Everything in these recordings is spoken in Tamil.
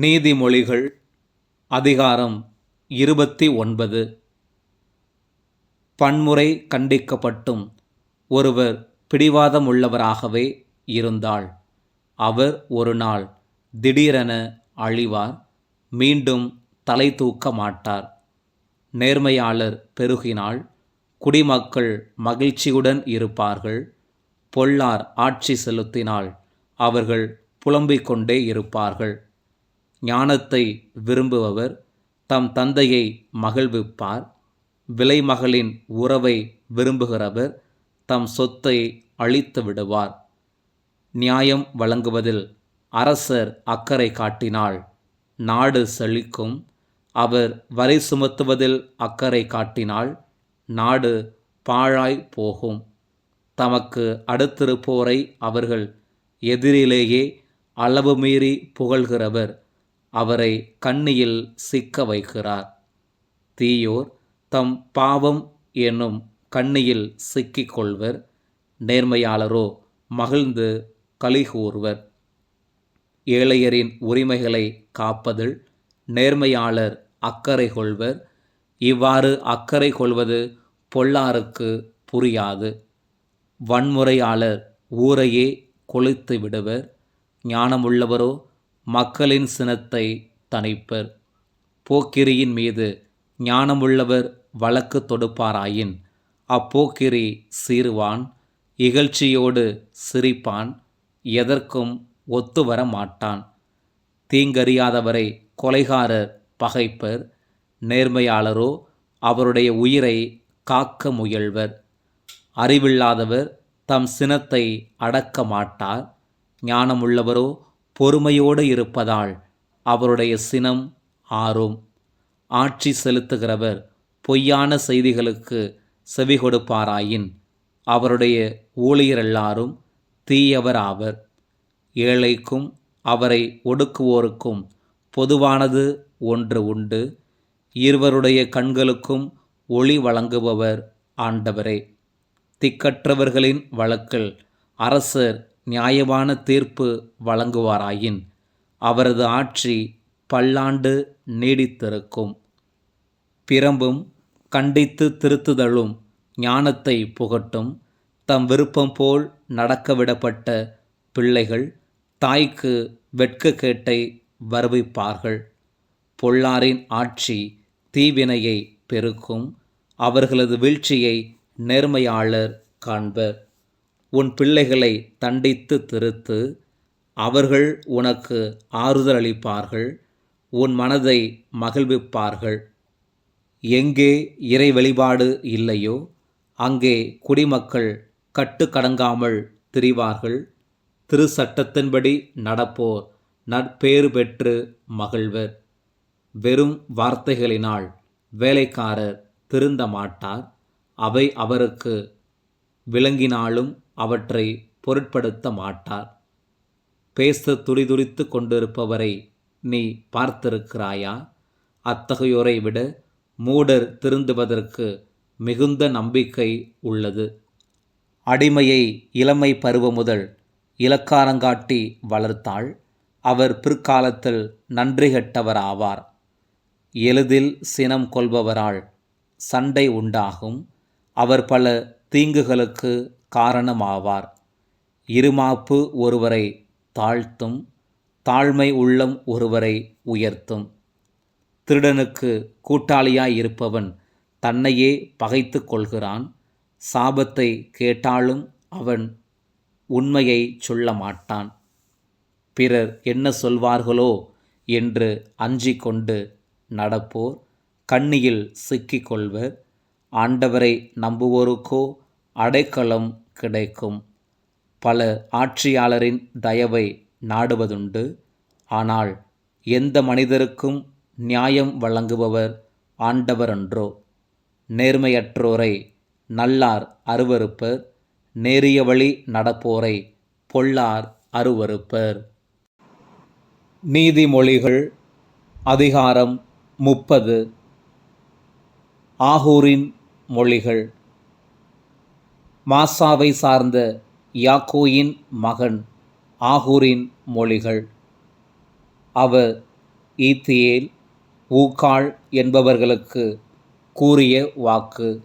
நீதிமொழிகள் அதிகாரம் இருபத்தி ஒன்பது. பன்முறை கண்டிக்கப்பட்டும் ஒருவர் பிடிவாதமுள்ளவராகவே இருந்தால் அவர் ஒரு நாள் திடீரென அழிவார் மீண்டும் தலை தூக்க மாட்டார். நேர்மையாளர் பெருகினால் குடிமக்கள் மகிழ்ச்சியுடன் இருப்பார்கள் பொல்லார் ஆட்சி செலுத்தினால் அவர்கள் புலம்பிக் கொண்டே இருப்பார்கள். ஞானத்தை விரும்புபவர் தம் தந்தையை மகிழ்விப்பார் விலைமகளின் உறவை விரும்புகிறவர் தம் சொத்தை அழித்து விடுவார். நியாயம் வழங்குவதில் அரசர் அக்கறை காட்டினால் நாடு செழிக்கும். அவர் வரி சுமத்துவதில் அக்கறை காட்டினால் நாடு பாழாய் போகும். தமக்கு அடுத்திருப்போரை அவர்கள் எதிரிலேயே அளவு மீறி புகழ்கிறவர் அவரை கண்ணியில் சிக்க வைக்கிறார். தீயோர் தம் பாவம் என்னும் கண்ணியில் சிக்கிக் கொள்வர். நேர்மையாளரோ மகிழ்ந்து கலிகூர்வர் ஏழையரின் உரிமைகளை காப்பதில் நேர்மையாளர் அக்கறை கொள்வர். இவ்வாறு அக்கறை கொள்வது பொல்லாருக்கு புரியாது. வன்முறையாளர் ஊரையே கொளுத்து விடுவர். ஞானமுள்ளவரோ மக்களின் சினத்தை தணிப்பர். போக்கிரியின் மீது ஞானமுள்ளவர் வழக்கு தொடுப்பாராயின். அப்போக்கிரி சீருவான் இகழ்ச்சியோடு சிரிப்பான் எதற்கும் ஒத்து வர மாட்டான். தீங்கறியாதவரை கொலைகாரர் பகைப்பர் நேர்மையாளரோ அவருடைய உயிரை காக்க முயல்வர். அறிவில்லாதவர் தம் சினத்தை அடக்க மாட்டார் ஞானமுள்ளவரோ பொறுமையோடு இருப்பதால் அவருடைய சினம் ஆறும். ஆட்சி செலுத்துகிறவர் பொய்யான செய்திகளுக்கு செவி கொடுப்பாராயின் அவருடைய ஊழியரெல்லாரும் தீயவர் ஆவர் ஏழைக்கும் அவரை ஒடுக்குவோருக்கும் பொதுவானது ஒன்று உண்டு. இருவருடைய கண்களுக்கும் ஒளி வழங்குபவர் ஆண்டவரே. திக்கற்றவர்களின் வழக்கில் அரசர் நியாயமான தீர்ப்பு வழங்குவாராயின் அவரது ஆட்சி பல்லாண்டு நீடித்திருக்கும். பிரம்பும் கண்டித்து திருத்துதலும் ஞானத்தை புகட்டும். தம் விருப்பம் போல் நடக்கவிடப்பட்ட பிள்ளைகள் தாய்க்கு வெட்கக்கேட்டை வருவிப்பார்கள். பொல்லாரின் ஆட்சி தீவினையை பெருக்கும். அவர்களது வீழ்ச்சியை நேர்மையாளர் காண்பர். உன் பிள்ளைகளை தண்டித்து திருத்து அவர்கள் உனக்கு ஆறுதல் அளிப்பார்கள் உன் மனதை மகிழ்விப்பார்கள். எங்கே இறை வழிபாடு இல்லையோ அங்கே குடிமக்கள் கட்டுக்கடங்காமல் திரிவார்கள். திரு சட்டத்தின்படி நடப்போர் நட்பேறு பெற்று மகிழ்வர். வெறும் வார்த்தைகளினால் வேலைக்காரர் திருந்த மாட்டார். அவை அவருக்கு விளங்கினாலும் அவற்றை பொருட்படுத்த மாட்டார். பேச துடிதுடித்து கொண்டிருப்பவரை நீ பார்த்திருக்கிறாயா? அத்தகையோரை விட மூடர் திருந்துவதற்கு மிகுந்த நம்பிக்கை உள்ளது. அடிமையை இளமை பருவ முதல் இலக்காரங்காட்டி வளர்த்தாள். அவர் பிற்காலத்தில் நன்றி கெட்டவர் ஆவார் எளிதில் சினம் கொள்பவரால் சண்டை உண்டாகும். அவர் பல தீங்குகளுக்கு காரணமாவார். இருமாப்பு ஒருவரை தாழ்த்தும் தாழ்மை உள்ளம் ஒருவரை உயர்த்தும். திருடனுக்கு கூட்டாளியாய் இருப்பவன் தன்னையே பகைத்து கொள்கிறான் சாபத்தை கேட்டாலும் அவன் உண்மையை சொல்ல மாட்டான் பிறர் என்ன சொல்வார்களோ என்று அஞ்சி கொண்டு நடப்போர் கண்ணியில் சிக்கிக்கொள்வர் ஆண்டவரை நம்புவோருக்கோ அடைக்கலம் கிடைக்கும். பல ஆட்சியாளரின் தயவை நாடுவதுண்டு. ஆனால் எந்த மனிதருக்கும் நியாயம் வழங்குபவர் ஆண்டவரன்றோ. நேர்மையற்றோரை நல்லார் அருவருப்பர். நேரிய வழி நடப்போரை பொல்லார் அருவருப்பர். நீதிமொழிகள் அதிகாரம் முப்பது. ஆகூரின் மொழிகள் மாசாவை சார்ந்த யாக்கோயின் மகன் ஆகூரின் மொழிகள். அவர் ஈத்தியேல் ஊக்காள் என்பவர்களுக்கு கூறிய வாக்கு.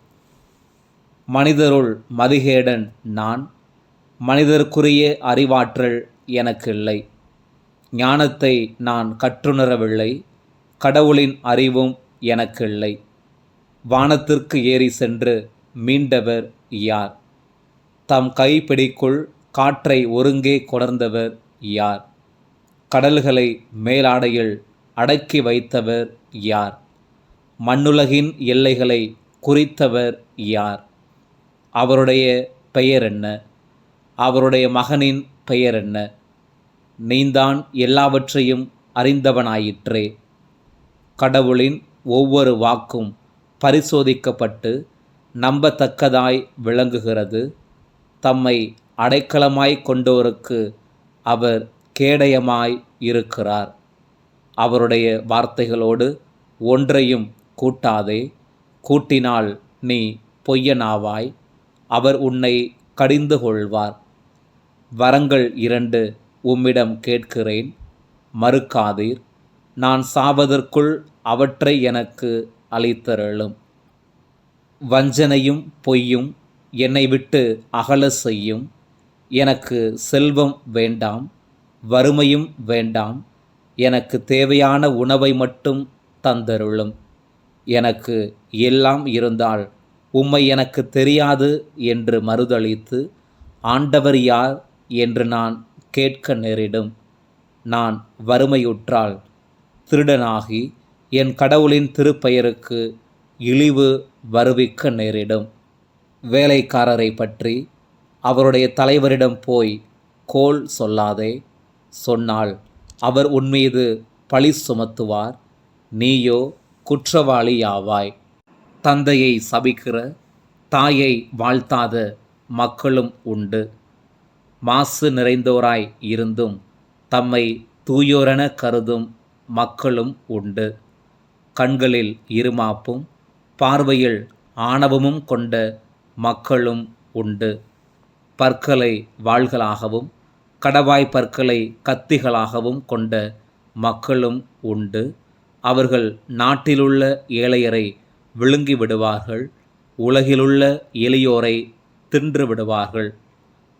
மனிதருள் மதிகேடன் நான் மனிதருக்குரிய அறிவாற்றல் எனக்கு இல்லை. ஞானத்தை நான் கற்றுணரவில்லை கடவுளின் அறிவும் எனக்கு இல்லை. வானத்திற்கு ஏறி சென்று மீண்டவர் யார்? தம் கைப்பிடிக்குள் காற்றை ஒருங்கே கொணர்ந்தவர் யார்? கடல்களை மேலாடையில் அடக்கி வைத்தவர் யார்? மண்ணுலகின் எல்லைகளை குறித்தவர் யார்? அவருடைய பெயர் என்ன? அவருடைய மகனின் பெயர் என்ன? நீந்தான் எல்லாவற்றையும் அறிந்தவனாயிற்றே. கடவுளின் ஒவ்வொரு வாக்கும் பரிசோதிக்கப்பட்டு நம்பத்தக்கதாய் விளங்குகிறது. தம்மை அடைக்கலமாய் கொண்டோருக்கு அவர் கேடயமாய் இருக்கிறார். அவருடைய வார்த்தைகளோடு ஒன்றையும் கூட்டாதே கூட்டினால் நீ பொய்யனாவாய் அவர் உன்னை கடிந்து கொள்வார். வரங்கள் இரண்டு உம்மிடம் கேட்கிறேன் மறுக்காதீர் நான் சாவதற்குள் அவற்றை எனக்கு அளித்தருளும். வஞ்சனையும் பொய்யும் என்னை விட்டு அகல செய்யும். எனக்கு செல்வம் வேண்டாம் வறுமையும் வேண்டாம். எனக்கு தேவையான உணவை மட்டும் தந்தருளும். எனக்கு எல்லாம் இருந்தால் உம்மை எனக்கு தெரியாது என்று மறுதளித்து ஆண்டவர் யார் என்று நான் கேட்க நேரிடும். நான் வறுமையுற்றால் திருடனாகி என் கடவுளின் திருப்பெயருக்கு இழிவு வருவிக்க நேரிடும். வேலைக்காரரை பற்றி அவருடைய தலைவரிடம் போய் கோல் சொல்லாதே சொன்னால் அவர் உன்மீது பழி சுமத்துவார். நீயோ குற்றவாளியாவாய் தந்தையை சபிக்கிற தாயை வாழ்த்தாத மக்களும் உண்டு. மாசு நிறைந்தோராய் இருந்தும் தம்மை தூயோரென கருதும் மக்களும் உண்டு. கண்களில் இருமாப்பும் பார்வையில் ஆணவமும் கொண்ட மக்களும் உண்டு. பற்களை வாள்களாகவும் கடவாய் பற்களை கத்திகளாகவும் கொண்ட மக்களும் உண்டு. அவர்கள் நாட்டிலுள்ள ஏழையரை விழுங்கி விடுவார்கள் உலகிலுள்ள எளியோரை தின்று விடுவார்கள்.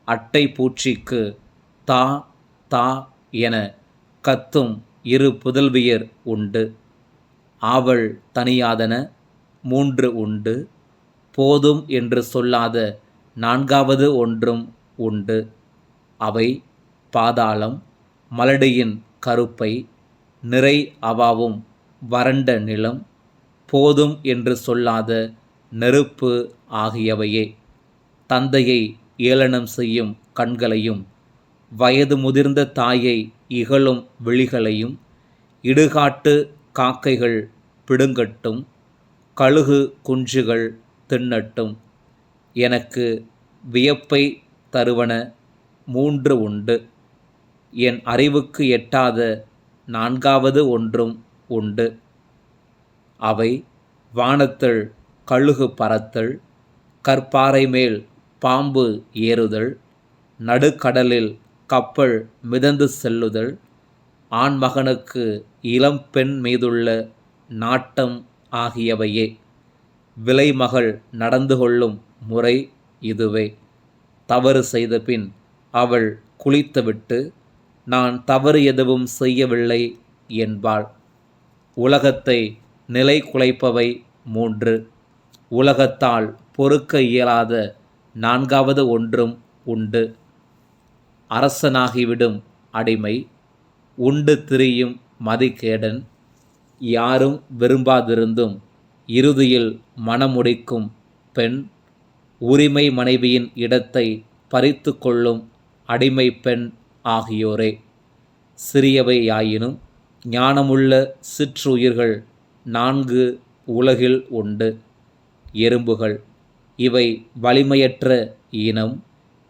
அட்டை பூச்சிக்கு தா தா என கத்தும் இரு புதல்வியர் உண்டு. ஆவல் தனியாதன மூன்று உண்டு. போதும் என்று சொல்லாத நான்காவது ஒன்றும் உண்டு. அவை பாதாளம் மலடியின் கருப்பை நிறை அவாவும் வறண்ட நிலம் போதும் என்று சொல்லாத நெருப்பு ஆகியவையே. தந்தையை ஏளனம் செய்யும் கண்களையும் வயது முதிர்ந்த தாயை இகழும் விழிகளையும் இடுகாட்டு காக்கைகள் பிடுங்கட்டும் கழுகு குஞ்சுகள் தின்னட்டும். எனக்கு வியப்பை தருவன மூன்று உண்டு. என் அறிவுக்கு எட்டாத நான்காவது ஒன்றும் உண்டு. அவை வானத்தில் கழுகு பறத்தல் கற்பாறை மேல் பாம்பு ஏறுதல் நடுக்கடலில் கப்பல் மிதந்து செல்லுதல் ஆண்மகனுக்கு இளம் பெண் மீதுள்ள நாட்டம் ஆகியவையே. விலைமகள் நடந்து கொள்ளும் முறை இதுவே. தவறு செய்த பின் அவள் குளித்துவிட்டு நான் தவறு எதுவும் செய்யவில்லை என்பாள். உலகத்தை நிலை குலைப்பவை மூன்று. உலகத்தால் பொறுக்க இயலாத நான்காவது ஒன்றும் உண்டு. அரசனாகிவிடும் அடிமை உண்டு திரியும் மதிகேடன் யாரும் விரும்பாதிருந்தும் இறுதியில் மனமுடிக்கும் பெண் உரிமை மனைவியின் இடத்தை பறித்து கொள்ளும் அடிமை பெண் ஆகியோரே. சிறியவையாயினும் ஞானமுள்ள சிற்றுயிர்கள் நான்கு உலகில் உண்டு. எறும்புகள் இவை வலிமையற்ற இனம்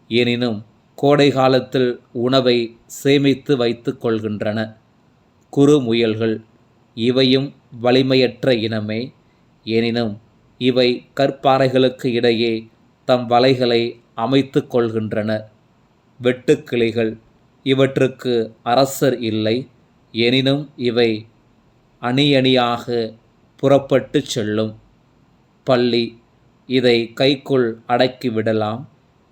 எனினும் கோடை காலத்தில் உணவை சேமித்து வைத்து கொள்கின்றன. குறுமுயல்கள் இவையும் வலிமையற்ற இனமே. எனினும் இவை கற்பாறைகளுக்கு இடையே தம் வலைகளை அமைத்து கொள்கின்றன. வெட்டுக்கிளிகள் இவற்றுக்கு அரசர் இல்லை. எனினும் இவை அணியணியாக புறப்பட்டு செல்லும். பள்ளி இதை கைக்குள் அடக்கிவிடலாம்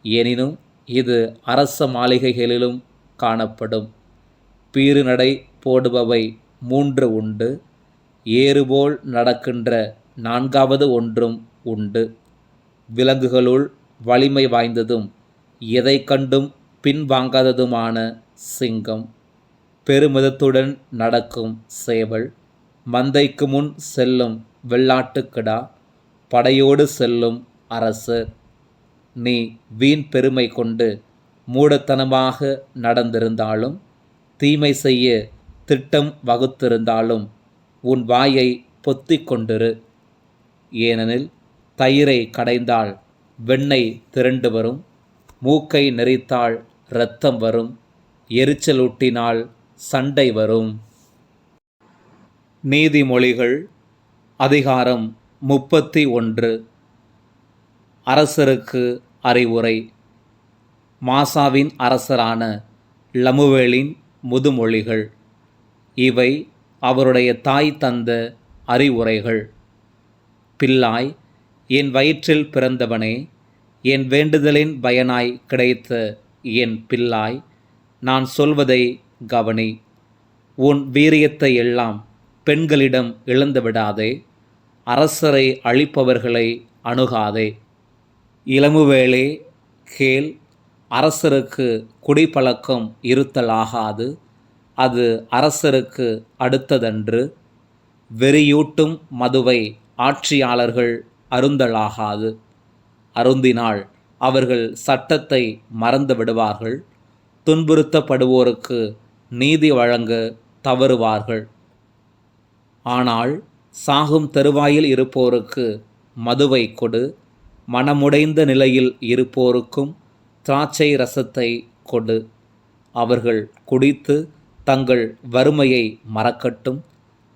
எனினும் இது அரச மாளிகைகளிலும் காணப்படும். பீறுநடை போடுபவை மூன்று உண்டு. ஏறுபோல் நடக்கின்ற நான்காவது ஒன்றும் உண்டு. விலங்குகளுள் வலிமை வாய்ந்ததும் எதை கண்டும் பின்வாங்காததுமான சிங்கம். பெருமிதத்துடன் நடக்கும் சேவல் மந்தைக்கு முன் செல்லும் வெள்ளாட்டுக்கிடா படையோடு செல்லும் அரசர் நீ வீண் பெருமை கொண்டு மூடத்தனமாக நடந்திருந்தாலும் தீமை செய்ய திட்டம் வகுத்திருந்தாலும் உன் வாயை பொத்திக் கொண்டிரு. ஏனெனில் தயிரை கடைந்தால் வெண்ணெய் திரண்டு வரும் மூக்கை நெறித்தால் இரத்தம் வரும் எரிச்சலூட்டினால் சண்டை வரும். நீதிமொழிகள் அதிகாரம் முப்பத்தி ஒன்று. அரசருக்கு அறிவுரை. மாசாவின் அரசரான லமுவேலின் முதுமொழிகள். இவை அவருடைய தாய் தந்த அறிவுரைகள். பிள்ளாய் என் வயிற்றில் பிறந்தவனே என் வேண்டுதலின் பயனாய் கிடைத்த என் பிள்ளாய் நான் சொல்வதை கவனி. உன் வீரியத்தை எல்லாம் பெண்களிடம் இழந்து விடாதே அரசரை அழிப்பவர்களை அணுகாதே. இளமுவேளே கேள் அரசருக்கு குடிப்பழக்கம் இருத்தலாகாது அது அரசருக்கு அடுத்ததன்று. வெறியூட்டும் மதுவை ஆட்சியாளர்கள் அருந்தலாகாது. அருந்தினால் அவர்கள் சட்டத்தை மறந்து விடுவார்கள். துன்புறுத்தப்படுவோருக்கு நீதி வழங்க தவறுவார்கள். ஆனால் சாகும் தருவாயில் இருப்போருக்கு மதுவை கொடு. மனமுடைந்த நிலையில் இருப்போருக்கும் திராட்சை ரசத்தை கொடு. அவர்கள் குடித்து தங்கள் வறுமையை மறக்கட்டும்.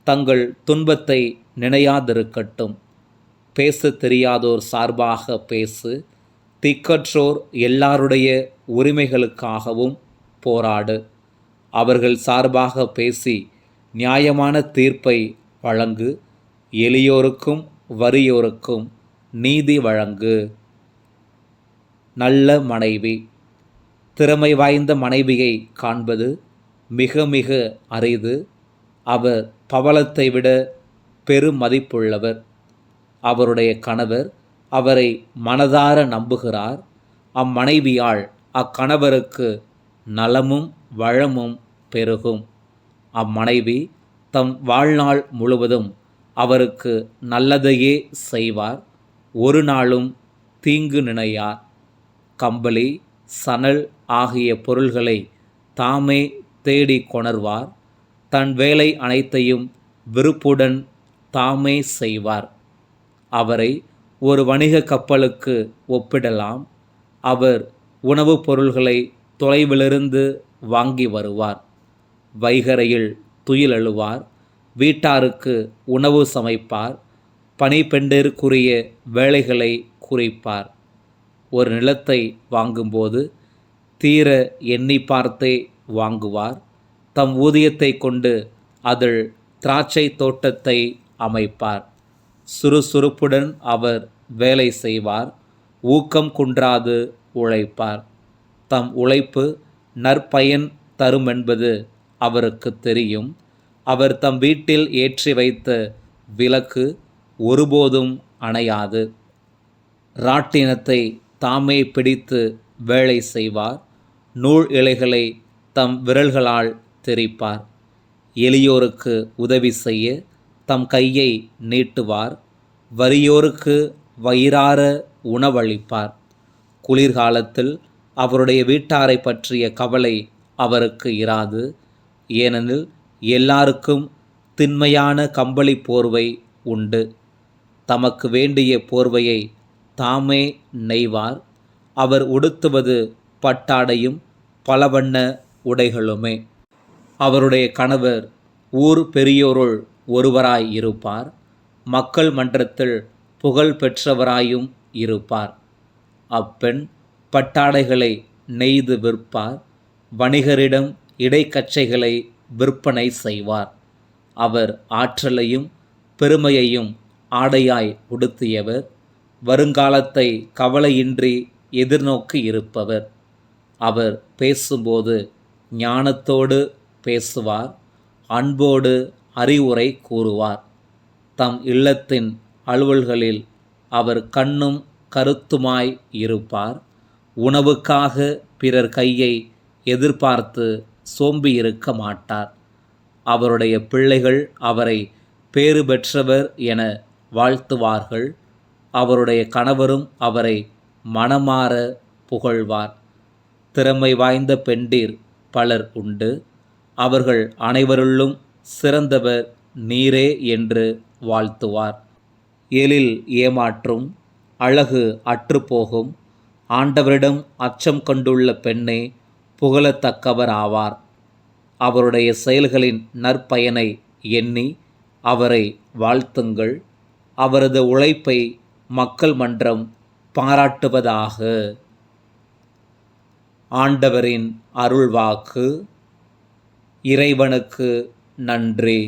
தங்கள் துன்பத்தை நினையாதிருக்கட்டும். பேச தெரியாதோர் சார்பாக பேசு திக்கற்றோர் எல்லாருடைய உரிமைகளுக்காகவும் போராடு. அவர்கள் சார்பாக பேசி நியாயமான தீர்ப்பை வழங்கு எளியோருக்கும் வறியோருக்கும் நீதி வழங்கு. நல்ல மனைவி. திறமை வாய்ந்த மனைவியை காண்பது மிக மிக அரிது. அவர் பவளத்தை விட பெருமதிப்புள்ளவர். அவருடைய கணவர் அவரை மனதார நம்புகிறார். அம்மனைவியால் அக்கணவருக்கு நலமும் வளமும் பெருகும். அம்மனைவி தம் வாழ்நாள் முழுவதும் அவருக்கு நல்லதையே செய்வார். ஒரு நாளும் தீங்கு நினையார். கம்பளி சணல் ஆகிய பொருள்களை தாமே தேடி கொணர்வார். தன் வேலை அனைத்தையும் விருப்புடன் தாமே செய்வார். அவரை ஒரு வணிக கப்பலுக்கு ஒப்பிடலாம். அவர் உணவுப் பொருள்களை தொலைவிலிருந்து வாங்கி வருவார். வைகரையில் துயிலெழுவார் வீட்டாருக்கு உணவு சமைப்பார். பணிப்பெண்டிற்குரிய வேலைகளை குறிப்பார். ஒரு நிலத்தை வாங்கும்போது தீர எண்ணி பார்த்தே வாங்குவார். தம் ஊதியத்தை கொண்டு அதில் திராட்சை தோட்டத்தை அமைப்பார். சுறுசுறுப்புடன் அவர் வேலை செய்வார். ஊக்கம் குன்றாது உழைப்பார். தம் உழைப்பு நற்பயன் தருமென்பது அவருக்கு தெரியும். அவர் தம் வீட்டில் ஏற்றி வைத்த விளக்கு ஒருபோதும் அணையாது. ராட்டினத்தை தாமே பிடித்து வேலை செய்வார். நூல் இலைகளை தம் விரல்களால் தெரிப்பார். எளியோருக்கு உதவி செய்ய தம் கையை நீட்டுவார். வறியோருக்கு வயிறார உணவளிப்பார். குளிர்காலத்தில் அவருடைய வீட்டாரை பற்றிய கவலை அவருக்கு இராது. ஏனெனில் எல்லாருக்கும் திண்மையான கம்பளி போர்வை உண்டு. தமக்கு வேண்டிய போர்வையை தாமே நெய்வார். அவர் உடுத்துவது பட்டாடையும் பலவண்ண உடைகளுமே. அவருடைய கணவர் ஊர் பெரியோருள் ஒருவராய் இருப்பார். மக்கள் மன்றத்தில் புகழ் பெற்றவராயும் இருப்பார். அப்பெண் பட்டாடைகளை நெய்து விற்பார். வணிகரிடம் இடைக்கச்சைகளை விற்பனை செய்வார். அவர் ஆற்றலையும் பெருமையையும் ஆடையாய் உடுத்தியவர். வருங்காலத்தை கவலையின்றி எதிர்நோக்கி இருப்பவர். அவர் பேசும்போது ஞானத்தோடு பேசுவார். அன்போடு அறிவுரை கூறுவார். தம் இல்லத்தின் அலுவல்களில் அவர் கண்ணும் கருத்துமாய் இருப்பார். உணவுக்காக பிறர் கையை எதிர்பார்த்து சோம்பியிருக்க மாட்டார். அவருடைய பிள்ளைகள் அவரை பேறு பெற்றவர் என வாழ்த்துவார்கள். அவருடைய கணவரும் அவரை மனமாற புகழ்வார். திறமை வாய்ந்த பெண்டீர் பலர் உண்டு. அவர்கள் அனைவருள்ளும் சிறந்தவர் நீரே என்று வாழ்த்துவார். எழில் ஏமாற்றும் அழகு அற்றுப்போகும் ஆண்டவரிடம் அச்சம் கொண்டுள்ள பெண்ணே புகழத்தக்கவர் ஆவார் அவருடைய செயல்களின் நற்பயனை எண்ணி அவரை வாழ்த்துங்கள். அவரது உழைப்பை மக்கள் மன்றம் பாராட்டுவதாக. ஆண்டவரின் அருள்வாக்கு இறைவனுக்கு நன்றி.